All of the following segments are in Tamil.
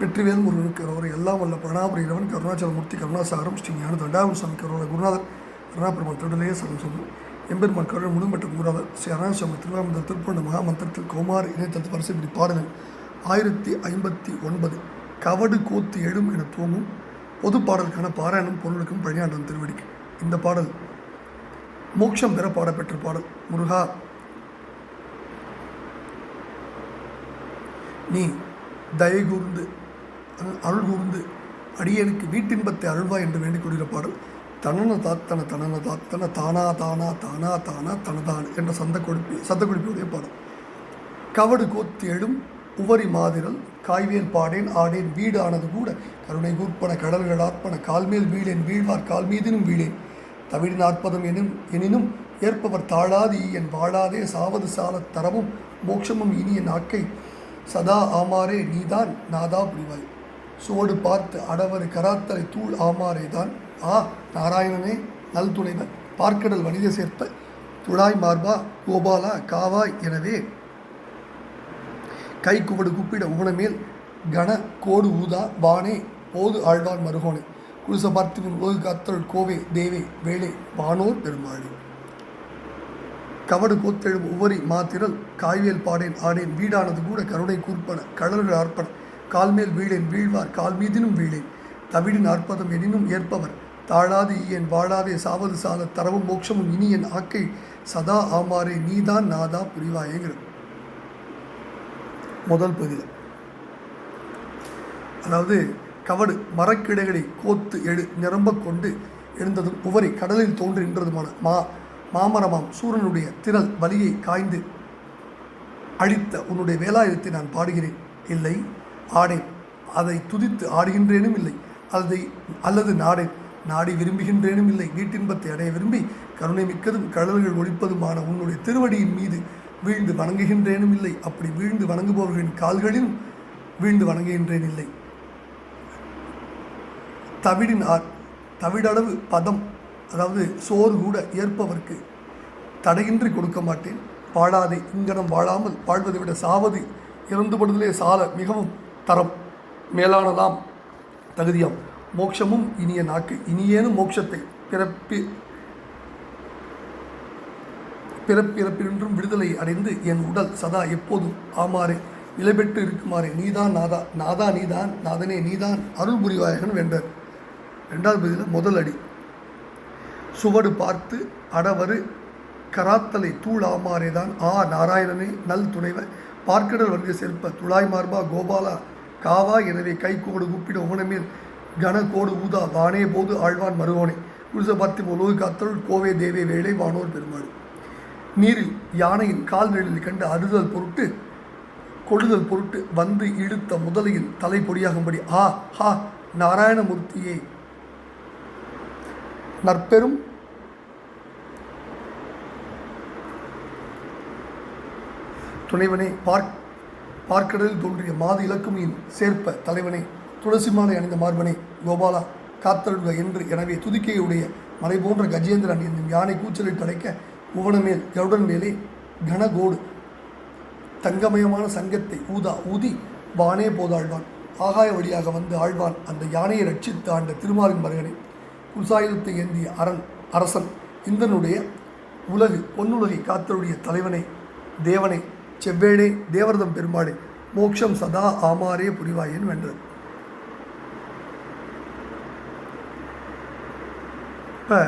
வெற்றிவேல் முருகனுக்கு அவரை எல்லாம் வல்ல பிரணாபுரி கருணாச்சலமூர்த்தி கருணாசாரம் ஸ்ரீ ஞான தண்டாவன் சாமி கருணா குருநாதர் கருணாபெருமாள் திருடலையே சரணம் சொல்லும் எம்பெருமான் கருணை முழுமட்ட குருநாதர் ஸ்ரீ அருணாசாமி திருவாமந்தர் திருப்பூர்ண மகாமந்திரத்தில் குமார் கௌமார் பரிசு இப்படி பாடலில் ஆயிரத்தி ஐம்பத்தி ஒன்பது கவடு கூத்து எழும் என தூங்கும் பொது பாடலுக்கான பாராயணம் பொருளுக்கும் பழியாண்டன் திருவடிக்கு. இந்த பாடல் மோட்சம் பெற பாடப்பெற்ற பாடல். முருகா நீ தயகூர்ந்து அருள் கூர்ந்து அடியனுக்கு வீட்டின்பத்தை அருள்வா என்று வேண்டிக் கொள்கிற பாடல் தனன தாத்தன தனன தாத்தன தானா தானா தானா தானா தனதான் என்ற சந்த கொடுப்பி சத்த கொடுப்பியுடைய பாடல். கவடு கோத்து எழும் உவரி மாதிரல் காய்வேல் பாடேன் ஆடேன் வீடு ஆனது கூட கருணை கூர்ப்பன கடல்கள் ஆர்ப்பன கால்மேல் வீழேன் வீழ்வார் கால் மீதினும் வீழேன். தமிழின் ஆர்ப்பதம் எனும் எனினும் ஏற்பவர் தாழாது என் வாழாதே சாவது சாலத் தரவும் மோட்சமும் இனிய நாக்கை சதா ஆமாரே நீதான் நாதா புரிவாய். சோடு பார்த்து அடவர் கராத்தரை தூள் ஆமாரே தான். ஆ நாராயணனே நல் பார்க்கடல் வணிக சேர்ப்ப துழாய் மார்பா கோபாலா காவாய் எனவே. கை குவடு குப்பிட உவனமேல் கன கோடு ஊதா வானே போது ஆழ்வார் மருகோனே. குழுச பார்த்திபன் உலகு காத்தல் கோவே தேவே வேளே வானோர் பெருமாளே. கவடு கோத்தெழும் உவரி மாத்திரல் காய்வேல் பாடேன் ஆடேன் வீடானது கூட கருணை கூர்ப்பன கடல்கள் ஆர்ப்பன. கால்மேல் வீழேன் வீழ்வார் கால் மீதினும் வீழேன். தவிடின் ஆர்ப்பதம் எனினும் ஏற்பவர். தாழாது ஈயன் வாழாதே சாவது சால தரவும் மோட்சமும் இனியன் ஆக்கை. சதா ஆமாறே நீதான் நாதா புரிவாயேங்கிறது. முதல் பகுதியில் அதாவது கவடு மரக்கிளைகளை கோத்து எழு நிரம்ப கொண்டு எழுந்ததும் உவரை கடலில் தோன்றி நின்றதுமான மா மாமரமாம் சூரனுடைய திரள் வலியை காய்ந்து அழித்த உன்னுடைய வேலாயுதத்தை நான் பாடுகிறேன். இல்லை ஆடேன் அதை துதித்து ஆடுகின்றேனும் இல்லை. அதை அல்லது நாடேன் நாடி விரும்புகின்றேனும் இல்லை. வீட்டின்பத்தை அடைய விரும்பி கருணை மிக்கதும் கடல்கள் ஒழிப்பதுமான உன்னுடைய திருவடியின் மீது வீழ்ந்து வணங்குகின்றேனும் இல்லை. அப்படி வீழ்ந்து வணங்குபவர்களின் கால்களிலும் வீழ்ந்து வணங்குகின்றேன் இல்லை. தவிடின் ஆர் தவிடளவு பதம் அதாவது சோறு கூட ஏற்பவர்க்கு தடையின்றி கொடுக்க மாட்டேன். வாழாதே இங்கனம் வாழாமல் வாழ்வதை விட சாவது இறந்துபடுதலே சால மிகவும் தரம் மேலானதாம் தகுதியாம். மோட்சமும் இனிய நாக்கு இனியேனும் மோட்சத்தை பிறப்பி பிறப்பிறப்பினின்றும் விடுதலை அடைந்து என் உடல் சதா எப்போதும் ஆமாறே நிலைபெற்று இருக்குமாறே. நீதான் நாதா நாதா நீதான் நாதனே நீதான் அருள் புரிவாயகன் வென்றார் ரெண்டாவது பதில் முதல் அடி. சுவடு பார்த்து அடவரு கராத்தலை தூள் ஆமாறேதான். ஆ நாராயணனே நல் துணைவர் பார்க்கடல் வருக சேர்ப்ப துளாய் மார்பா கோபாலா காவா எனவே கைகோடு கூப்பிட உகனமேல் கன கோடு ஊதா வானே போது ஆழ்வான் மருகோனே. குருச உலோகு உலகு காத்தருள் கோவே தேவே வேளை வானோர் பெருமாள். நீரில் யானையின் கால் நிழலில் கண்டு அறுதல் பொருட்டு கொடுதல் பொருட்டு வந்து இழுத்த முதலையின் தலை பொடியாகும்படி ஆ ஹா நாராயணமூர்த்தியே. நற்பெரும் துணைவனை பார்க்க பார்க்கடலில் தோன்றிய மாது இலக்குமியின் சேர்ப்ப தலைவனே துளசி மாலை அணிந்த மார்பனே கோபாலா காத்தருள்க என்று எனவே துதிக்கையுடைய மலை போன்ற கஜேந்திரன் என்னும் யானை கூச்சலை தடைக்க உவனமேல் கருடன் மேலே கனகோடு தங்கமயமான சங்கத்தை ஊதா ஊதி வானே போதாழ்வான். ஆகாய வழியாக வந்து ஆழ்வான். அந்த யானையை ரட்சித்து ஆண்ட திருமாலின் மருகனை குசாயுதத்தை ஏந்திய அரண் அரசன் இந்தனுடைய உலகு பொன்னுலகை காத்தருடைய தலைவனை தேவனை. செவ்வேணே தேவரதம் பெருமாளே மோட்சம் சதா ஆமாரே புரிவாயேன் வென்றது இப்போ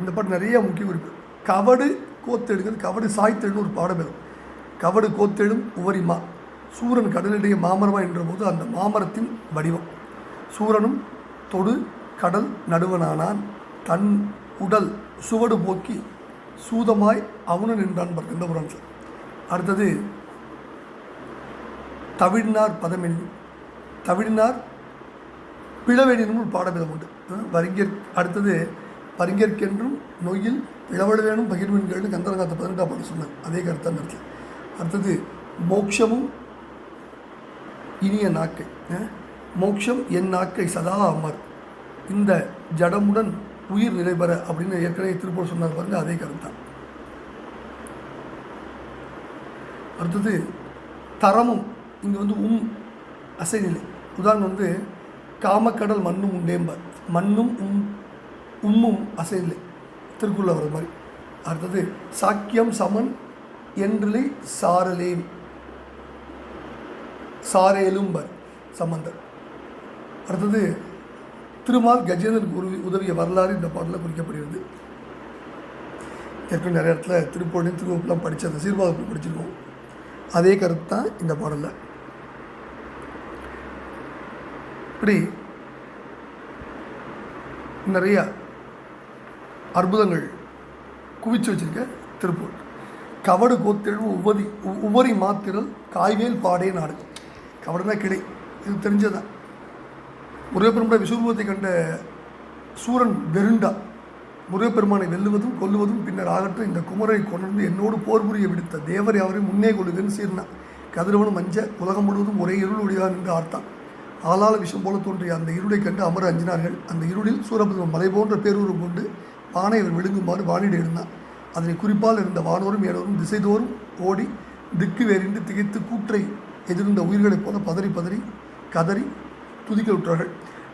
இந்த பாட்டு நிறைய முக்கிய குறிப்பு. கவடு கோத்தெழுங்கிறது கவடு சாய்த்தெழுன்னு ஒரு பாடம் வரும். கவடு கோத்தெழும் உவரிமா சூரன் கடலிடையே மாமரமா என்ற போது அந்த மாமரத்தின் வடிவம். சூரனும் தொடு கடல் நடுவனானான். தன் உடல் சுவடு போக்கி சூதமாய் அவனு நின்றான் பாருங்க இந்த புறம் சார் அடுத்தது தவிழ்னார் பதமென் தவிழ்னார் பிளவெனினும் ஒரு பாடமிதம் உண்டு. வரிஞர் அடுத்தது வரிஞர்க்கென்றும் நொய்யில் பிளவட வேணும் பகிர்வின்கள்னு கந்தரகாத்த பதினெட்டாம் பாடம் சொன்னார். அதே கருத்தான் இருக்கு அடுத்தது மோட்சமும் இனிய நாக்கை அஹ் மோட்சம் என் நாக்கை சதா அமர். இந்த ஜடமுடன் உயிர் நிலை பெற அப்படின்னு ஏற்கனவே திருப்பூர் சொன்னார் பாருங்க அதே கருத்தான் அடுத்தது தரமும் இங்கே வந்து உம் அசைநிலை உதாரணம் வந்து காமக்கடல் மண்ணும் உண்டேம்பர் மண்ணும் உம் உம்மும் அசைநிலை திருக்குள்ள வர மாதிரி. அடுத்தது சாக்கியம் சமன் என்றிலை சாரலேன். சாரேலும்பர் சம்பந்தர் அடுத்தது திருமால் கஜேந்திரன் குரு உதவிய வரலாறு இந்த பாடலில் குறிக்கப்படுகிறது. ஏற்கனவே நிறைய இடத்துல திருப்பொழி திருவப்பெல்லாம் படித்த அந்த சீர்வாதத்தில் படிச்சிருக்கோம். அதே கருத்து தான் இந்த பாடலில். இப்படி நிறைய அற்புதங்கள் குவிச்சு வச்சுருக்க திருப்பூர். கவடு கோத்திரல் உவதி உ- உவரி மாத்திரல் காய்வேல் பாடே நாடு. கவடுனா கிளை. இது தெரிஞ்சதான் முருகப்பெருமானுடைய விசுவரூபத்தை கண்ட சூரன் வெருண்டா. முருகப்பெருமானை வெல்லுவதும் கொல்லுவதும் பின்னர் ஆகட்டும். இந்த குமரை கொண்டு என்னோடு போர் புரிய விடுத்த தேவர் அவரை முன்னே கொள்ளுகன்னு சீர்னான் கதிரவனும் மஞ்ச உலகம் முழுவதும் ஒரே இருள் ஒளியாக என்று ஆர்த்தான். ஆளாள விஷம் போல தோன்றிய அந்த இருளை கண்டு அமர அஞ்சினார்கள். அந்த இருளில் சூரபத்மன் மலை போன்ற பேரூரம் கொண்டு பானை அவர் விழுங்குமாறு வானிட இருந்தான் அதனை குறிப்பால் இருந்த வானோரும் ஏனோரும் திசைதோறும் ஓடி திக்கு வேறின்றி திகைத்து கூற்றை எதிர்ந்த உயிர்களைப் போல பதறி பதறி கதறி துதிக்க விட்டார்கள்.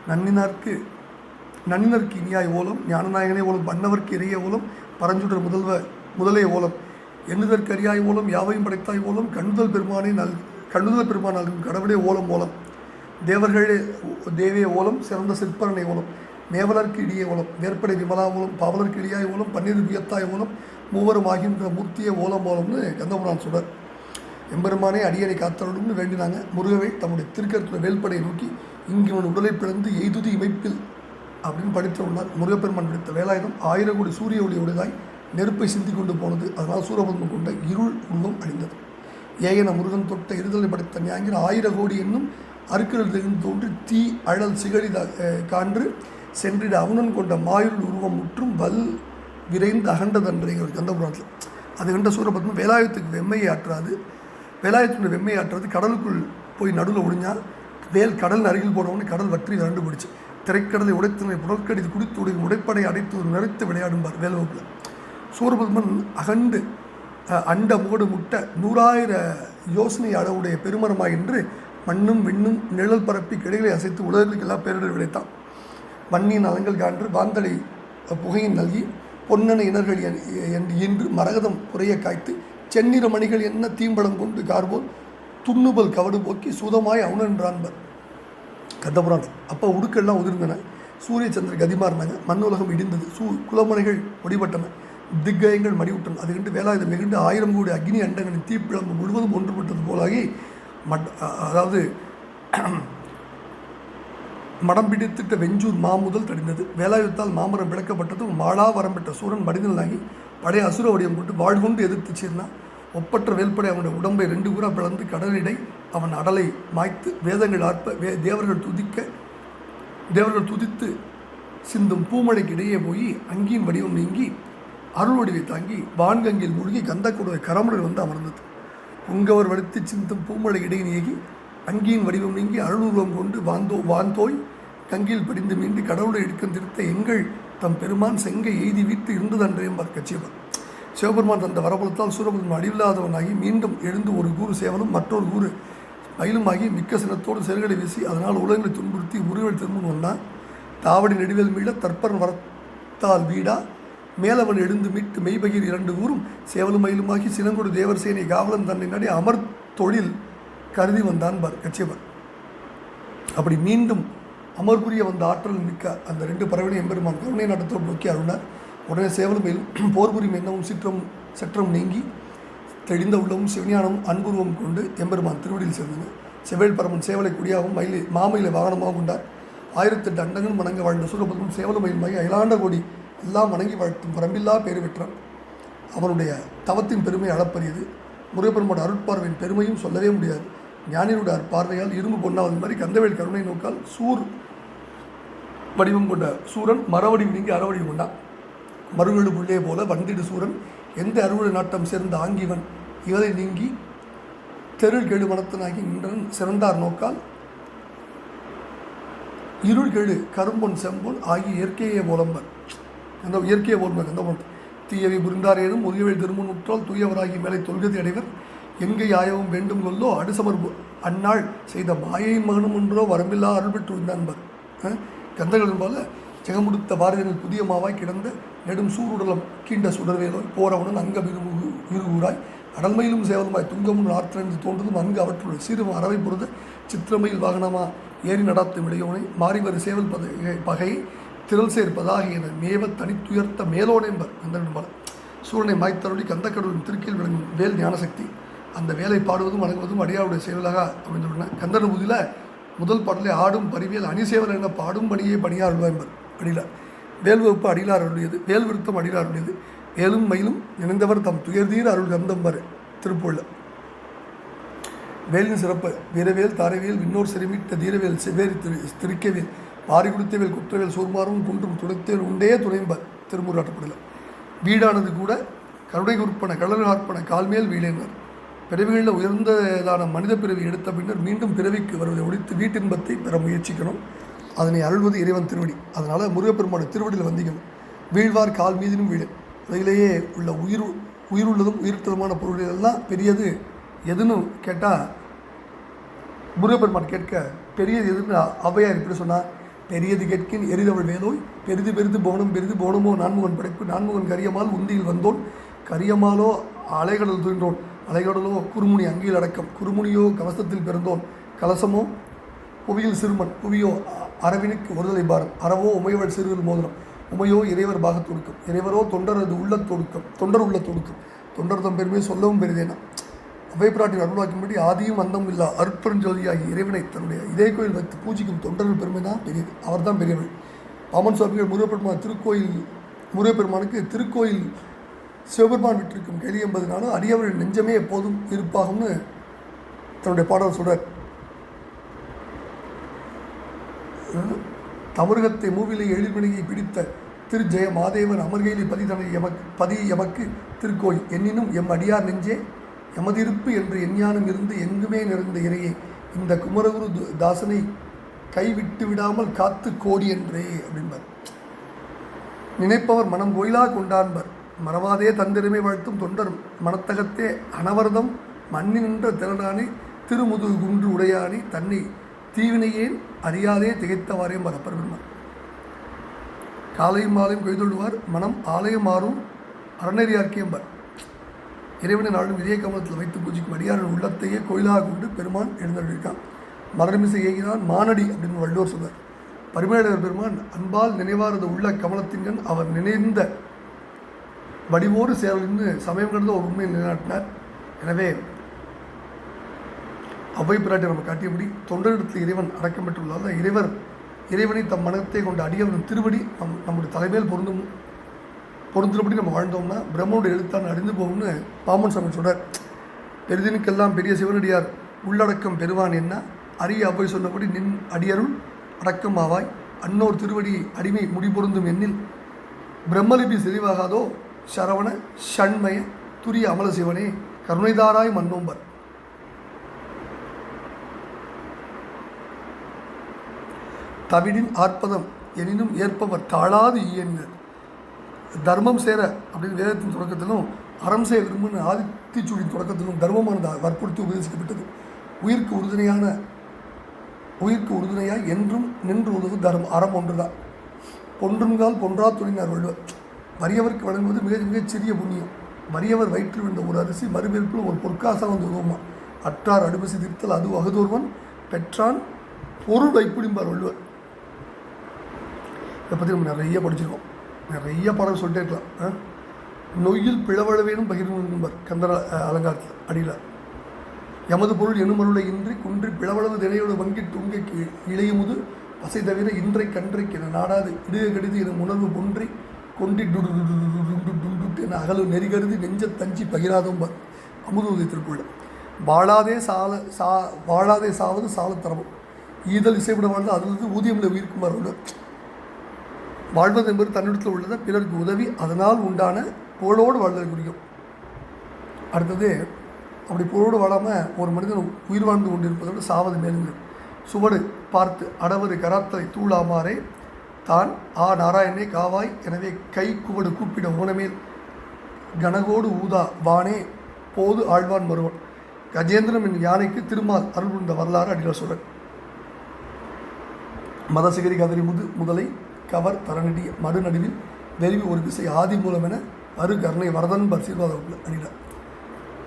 நன்னினார்க்கு நன்னினருக்கு இனியாய் ஓலம் ஞானநாயகனே ஓலம் பண்ணவர்க்கு இறைய ஓலம் பரஞ்சுடர் முதல்வ முதலே ஓலம் எண்ணுதற்கரியாய் ஓலம் யாவையும் படைத்தாய் ஓலம் கண்ணுதல் பெருமானே நல் கண்ணுதல் பெருமான் நல்கும் கடவுளே ஓலம் ஓலம். தேவர்களே தேவிய ஓலம் சிறந்த சிற்பரனை ஓலம் மேவலர்க்கு இடியே ஓலம் வேற்படை விமலா ஓலம் பாவலர்க்கு இடியாய் ஓலம் பன்னீர் வியத்தாய் ஓலம் மூவரும் ஆகின்ற மூர்த்திய ஓலம் ஓலம்னு கந்தபுரான் சொல்கிறார் எம்பெருமானே அடியனை காத்தருடும்னு வேண்டினாங்க. முருகவை தம்முடைய திருக்கருத்துல வேல்படையை நோக்கி இங்கு உடலை பிளந்து எய்துதி இமைப்பில் அப்படின்னு படித்து உள்ளார் முருகப்பெருமான் விடுத்த வேலாயுதம் ஆயிரம் கோடி சூரிய ஒளி உடையதாய் நெருப்பை சிந்தி கொண்டு போனது. அதனால் சூரபத்மம் கொண்ட இருள் உருவம் அழிந்தது. ஏயன முருகன் தொட்ட இருதலை படைத்த ஞாயிறு ஆயிரம் கோடி என்னும் அருக்கள் தெரிந்து தோன்றி தீ அழல் சிகழிதாக கான்று சென்றிட அவனன் கொண்ட மாயுள் உருவம் முற்றும் வல் விரைந்து அகண்டதன்றைங்கிறது கந்தபுராணத்தில் அது கண்ட சூரபத்மன் வேலாயத்துக்கு வெம்மையை ஆற்றாது. வேலாயுதத்துடைய வெம்மையை ஆற்றாது. கடலுக்குள் போய் நடுவில் ஒளிஞ்சால் வேல் கடல் அருகில் போனவொடனே கடல் வற்றி வறண்டு போயிடுச்சு. திரைக்கடலை உடைத்தனை புடற்கடித்து குடித்து உடைய உடைப்படை அடைத்து ஒரு நிறைத்து விளையாடும்பார் வேலவகுப்பில் சூரபத்மன் அகண்டு அண்ட முகடு முட்ட நூறாயிர யோசனை அளவுடைய பெருமரமாய் என்று மண்ணும் விண்ணும் நிழல் பரப்பி கிளைகளை அசைத்து உலகங்களுக்கெல்லாம் பேரிடர் விளைத்தான். மண்ணின் அலங்கள் கான்று வாந்தலை புகையின் நல்கி பொன்னன இனர்கள் என்- என்று இன்று மரகதம் குறைய காய்த்து செந்நிற மணிகள் என்ன தீம்பழம் கொண்டு கார்போல் துண்ணுபல் கவடு போக்கி சுதமாய் அவுணன்றான்பர். கந்தபுராணம் அப்போ உடுக்கெல்லாம் உதிர்ந்தன. சூரிய சந்திர கதிமா மண்ணுலகம் இடிந்தது. சூ குலமனைகள் ஒடிபட்டன. திக்கயங்கள் மடிவிட்டன அது கண்டு வேலாயுதம் மிகுண்டு ஆயிரம் கோடி அக்னி அண்டங்களின் தீப்பிழம்பு முழுவதும் ஒன்றுபட்டது போலாகி மட் அதாவது மடம் பிடித்திட்ட வெஞ்சூர் மாமுதல் தடிந்தது. வேலாயுதத்தால் மாமரம் விளக்கப்பட்டதும் மாளா வரம் பெற்ற சூரன் மடிதனாகி பழைய அசுர வடிவம் கொண்டு வாழ்கொண்டு எதிர்த்து சேர்ந்தான். ஒப்பற்ற வேல்படை அவனுடைய உடம்பை ரெண்டு ஊரா பிளந்து கடலிடை அவன் அடலை மாய்த்து வேதங்கள் ஆற்ப வே தேவர்கள் துதிக்க தேவர்கள் துதித்து சிந்தும் பூமழைக்கு இடையே போய் அங்கியின் வடிவம் நீங்கி அருள் வடிவை தாங்கி வான்கங்கில் மூழ்கி கந்தக்குடைய கரமுடன் வந்து அமர்ந்தது. புங்கவர் வடித்து சிந்தும் பூமலை இடையே நீகி அங்கியின் வடிவம் நீங்கி அருளுருவம் கொண்டு வாந்தோ வாந்தோய் கங்கியில் படிந்து மீண்டு கடவுளை எடுக்கும் திருத்த எங்கள் தம் பெருமான் செங்கை எய்தி வீட்டு இருந்ததன்றையும் கட்சியவர் சிவபெருமான் தந்த வரபலத்தால் சூரபெருமான் அடிவில்லாதவனாகி மீண்டும் எழுந்து ஒரு கூறு சேவலும் மற்றொரு கூறு மயிலுமாகி மிக்க சினத்தோடு செயல்களை வீசி அதனால் உலகங்களை துன்புறுத்தி உருவல் திரும்பும் வந்தான் தாவடி நெடுவேல் மீள தற்பரன் வரத்தால் வீடா மேலவன் எழுந்து மீட்டு மெய்பகிர் இரண்டு ஊரும் சேவலும் மயிலுமாகி சினங்கொடு தேவர்சேனை காவலன் தன்னை நடி அமர் தொழில் கருதி வந்தான் பார் கச்சியவர் அப்படி மீண்டும் அமர்புரிய வந்த ஆற்றல் மிக்க அந்த ரெண்டு பறவையும் எம்பெருமான் கருணை நடத்தோடு நோக்கி அருணார் உடனே சேவலும் மேலும் போர்புரியும் என்னவும் சிற்றம் சற்றம் நீங்கி தெளிந்த உள்ளமும் சிவஞானமும் அன்புருவம் கொண்டு எம்பெருமான் திருவடியில் சேர்ந்தது செவ்வேல் பரமன் சேவலை குடியாகவும் மயிலை மாமயிலை வாகனமாக கொண்டார். ஆயிரத்தெட்டு அண்டங்களும் வணங்க வாழ்ந்த சூரபத்மன் சேவல மயில்மாகி அயலாண்ட கோடி எல்லாம் வணங்கி வாழ்த்தும் பரம்பில்லா பேறு பெற்றான் அவனுடைய தவத்தின் பெருமை அளப்பரியது. முருகப்பெருமோட அருட்பார்வையின் பெருமையும் சொல்லவே முடியாது. ஞானியருடைய பார்வையால் இரும்பு பொன்னாவது மாதிரி கந்தவேல் கருணை நோக்கால் சூர் வடிவம் கொண்ட சூரன் மரவடிவு நீங்கி அறவடிவு கொண்டான். மறுவெழு உள்ளே போல வந்திடு சூரன் எந்த அறுவடை நாட்டம் சேர்ந்த ஆங்கிவன்? இவரை நீங்கி தெருள் கெழு மனத்தனாகி நின்றன் சிறந்தார் நோக்கால். இருள் கெழு கரும்பொன் செம்பொன் ஆகிய இயற்கையே போலம்பர் அந்த இயற்கையை போலம்பர் அந்த ஒன்று. தீயவை புரிந்தாரேனும் முறியவை திருமுன் உற்றால் தூயவராகி மேலே தொல்கதி அடைவர். எங்கே ஆயவும் வேண்டும் கொல்லோ அடுசமர் அந்நாள் செய்த மாயை மகனும் ஒன்றோ வரம்பில்லா அருள் பெற்று இருந்தான்பர் கந்தகளின் போல ஜெகமுடுத்த பாரதியின் புதிய மாவாய் கிடந்த நெடும் சூருடலம் கீண்ட சுடர்வேலோ போறவனும் அங்க விரும்பு இருகூராய் அடல்மையிலும் சேவலுமாய் துங்கமும் ஆற்றென்று தோன்றதும் அங்கு அவற்றுள் சிறு அறவை பொருது. சித்திரமையில் வாகனமா ஏறி நடாத்தும் இடையோனை. மாறிவரு சேவல் பதை பகையை திரள் சேர்ப்பதாக என மேவ தனித்துயர்த்த மேலோனேம்பர் கந்தகளின் சூரனை மாய்த்தருளி கந்தக்கடவுளின் திருக்கில் விளங்கும் வேல் ஞானசக்தி. அந்த வேலை பாடுவதும் வணங்குவதும் அடியாருடைய செயலாக அமைந்துள்ளன. கந்தன புதில முதல் பாடலை ஆடும் பரிவியல் அணிசேவல் என பாடும் பணியே பணியார் என்பர். அடிலார் வேல் வகுப்பு அடிலார் அருளியது வேல் விருத்தம் அடிலார் அருளியது வேலும் மயிலும் இணைந்தவர் தம் துயர்தீர் அருள் கந்தம்பர் திருப்பூர்ல வேலின் சிறப்பு வீரவேல் தாரவேல் விண்ணோர் சிறுமிட்ட தீரவேல் செவ்வேரி திரு திருக்கவேல் பாரி குடித்தவேல் குற்றவியல் சோர்மாறும் குன்றும் துடைத்தேல் உண்டே துணைம்ப திருமுறாட்டப்படல வீடானது கூட கருணை குறுப்பன கடல் காற்பன கால்மேல் வீழேனர். பிறவிகளில் உயர்ந்ததான மனித பிறவி எடுத்த பின்னர் மீண்டும் பிறவிக்கு வருவதை ஒழித்து வீட்டின்பத்தை பெற முயற்சிக்கணும். அதனை அருள்வது இறைவன் திருவடி. அதனால் முருகப்பெருமான திருவடியில் வந்திக்கணும் வீழ்வார் கால் மீதினும் வீடு உலகிலேயே உள்ள உயிர் உயிருள்ளதும் உயிர்த்ததுமான பொருள்கள் எல்லாம் பெரியது எதுன்னு கேட்டால் முருகப்பெருமான் கேட்க பெரியது எதுன்னு அவையார் இப்படி சொன்னார் பெரியது கேட்கின் எரிதவள் வேலோய் பெரிது பெரிது போனம் பெரிது போனமோ? நான்முகன் படைப்பு நான்முகன் கரியமால் உந்தியில் வந்தோன். கரியமாலோ அலைகடல் துயின்றோன் அலைகடலோ குறுமுனி அங்கியில் அடக்கம். குறுமுனியோ கவசத்தில் பிறந்தோன் கலசமோ புவியில் சிறுமன். புவியோ அ- அரவினுக்கு ஒருதலை பாரம் அறவோ உமையவள் சிறுவில் மோதிரம். உமையோ இறைவர் பாகத் தொடுக்கம். இறைவரோ தொண்டரது உள்ள தொடுக்கம். தொண்டர் உள்ள தொடுக்கம். தொண்டர் தம் பெருமை சொல்லவும் பெரிதேனா? அவை அருள்வாக்கின்படி ஆதியும் அந்தமும் இல்லா அருட்பெருஞ்சோதியாகி இறைவனை தன்னுடைய இதே கோயில் வைத்து பூஜிக்கும் தொண்டர்கள் பெருமை தான் பெரியது. அவர்தான் பெரியவர் பாமன் சுவாமிகள் முருகப்பெருமான் திருக்கோயில் முருகப்பெருமானுக்கு திருக்கோயில் சிவபெருமான் விட்டிருக்கும் கேலி என்பதனாலும் அடியவர்கள் நெஞ்சமே எப்போதும் இருப்பாகும்னு தன்னுடைய பாடல் சொல்கிறார் தமிழகத்தை மூவிலை எழில்வினையை பிடித்த திரு ஜெய மாதேவன் அமர்கையிலே பதிதனை எமக்கு பதி எமக்கு திருக்கோயில். எண்ணினும் எம் அடியார் நெஞ்சே எமதிருப்பு என்று எஞ்ஞானம் இருந்து எங்குமே நிறைந்த இறையே இந்த குமரகுரு தாசனை கைவிட்டு விடாமல் காத்து கோடி என்றே அப்படின்பார் நினைப்பவர் மனம் கோயிலா கொண்டான்பர். மறவாதே தந்திரமே வாழ்த்தும் தொண்டரும். மனத்தகத்தே அனவரதம் மண்ணி நின்ற திரளானே திருமுதுகு குன்று உடையானே தன்னை தீவினையேன் அறியாதே திகைத்தவாறே மறப்பெருமான் காலையும் மாலையும் கொய்தொள்ளுவார் மனம் ஆலயம் மாறும் அறநெறியாக்கியம்பர் இறைவனை நாளும் இதய கமலத்தில் வைத்து பூஜிக்கும் அடியாரின் உள்ளத்தையே கோயிலாக கொண்டு பெருமான் எழுந்தருளிருக்கான் மலர்மிசை ஏகினான் மானடி அப்படின்னு வள்ளுவர் சொல்வார் பரிமேலர் பெருமான் அன்பால் நினைவாரது உள்ள கமலத்தின்கண் அவர் நினைந்த வடிவோடு சேரலின்னு சமயம் கடந்த ஒரு உண்மையை நிலைநாட்டினார். எனவே அவ்வை பிராட்டி நம்ம காட்டியபடி தொண்டரிடத்தில் இறைவன் அடக்கம் பெற்றுள்ளதால் இறைவர் இறைவனை தம் மனத்தை கொண்ட அடியவரின் திருவடி நம் நம்முடைய தலைமையில் பொருந்தும். பொருந்துறபடி நம்ம வாழ்ந்தோம்னா பிரம்மனுடைய எழுத்தான் அழிந்து போகும்னு பாமன் சாமி சொல்கிறார் பெரிதினுக்கெல்லாம் பெரிய சிவனடியார் உள்ளடக்கம் பெறுவான் என்ன? அரிய அவ்வை சொன்னபடி நின் அடியருள் அடக்கம் ஆவாய். அன்னோர் திருவடி அடிமை முடிபொருந்தும் எண்ணில் பிரம்மலிபி செறிவாகாதோ? சரவண ஷண்மய துரிய அமல சிவனே கருணைதாராய் மன்னோம்பர். தவிடின் ஆர்ப்பதம் எனினும் ஏற்பவர் தாழாது ஈயன்கள். தர்மம் சேர அப்படின்னு வேதத்தின் தொடக்கத்திலும் அறம் செய்ய விரும்புன்னு ஆதித்திச்சூடின் தொடக்கத்திலும் தர்மமானது வற்புறுத்தி உபதேசிக்கப்பட்டது. உயிருக்கு உறுதுணையான உயிருக்கு உறுதுணையாக என்றும் நின்று உதவு தர்மம் அறம் ஒன்றுதான். பொன்றுங்கால் பொன்றா துணினார் வள்ளுவர் வறியவருக்கு வழங்குவது மிக மிகச் சிறிய புண்ணியம். வறியவர் வயிற்றில் விழுந்த ஒரு அரிசி மறுபிறப்பில் ஒரு பொற்காசம் வந்து உதவுமா? அற்றார் அடுபசி தீர்த்தல் அது அகதூர்வன் பெற்றான் பொருள் வைப்பிடிம்பார் வள்ளுவர் இதை பற்றி நம்ம நிறைய படிச்சிருக்கோம். நிறைய பாடல் சொல்லிட்டே இருக்கலாம் நொய்யில் பிளவளவேனும் பகிர்ந்தும்பார் கந்தர அலங்காரத்தில் அடியில் எமது பொருள் எனுமருளை இன்றி குன்றி பிளவளவு திரையோடு வங்கி துங்கைக்கு இளையமுது பசை தவிர இன்றை கன்றைக்கு என நாடாது இடுக கடிது என உணர்வு பொன்றி கொண்டி டுடு டுடு டுண்டு டுண்டு என அகலு நெறிகருதி நெஞ்ச தஞ்சி பகிராதும்பார் அமுதூதி திருக்குள்ள வாழாதே சால சா வாழாதே சாவது சாலத்தரமும் ஈதல் இசைப்பட வாழ்ந்து அதிலிருந்து ஊதியமில் உயிர்க்குமார் உள்ள வாழ்வது என்பது தன்னிடத்தில் உள்ளதை பிறருக்கு உதவி அதனால் உண்டான புகழோடு வாழ்தல் குறிக்கும். அடுத்தது அப்படி புகழோடு வாழாமல் ஒரு மனிதன் உயிர் வாழ்ந்து கொண்டிருப்பதோடு சாவது மேலுங்க சுவடு பார்த்து அடவரு கராத்தலை தூளாமாறே தான் ஆ நாராயணே காவாய் எனவே கை குவடு கூப்பிட ஊனமேல் கனகோடு ஊதா வானே போது ஆழ்வான் வருவன் கஜேந்திரம் என் யானைக்கு திருமால் அருள் உண்ட வரலாறு அடிகள் சொல்றேன். மதசிகரி கதறி முது முதலை கவர் தரநடி மறுநடுவில் வெறிவு ஒரு திசை ஆதி மூலம் என அரு கருணை வரதன் பர்சீர்வாத அணில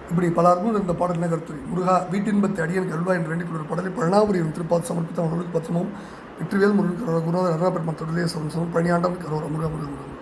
இப்படி பல அற்புதம் இந்த பாடல் என்ன கருத்துரை. முருகா வீட்டின்பத்தை அடியன் கல்வா என்று வேண்டிக் கொள்கிற பாடலை பழனாபுரியும் திருப்பாத்து சமர்ப்பித்த அவர்களுக்கு பத்மமும் வெற்றிவேல் முருகன் குருநாதர் அருணாபெருமான் தொடர்லேயே சமன் சமன் பணியாண்டம் கரோர முருகா முருகன்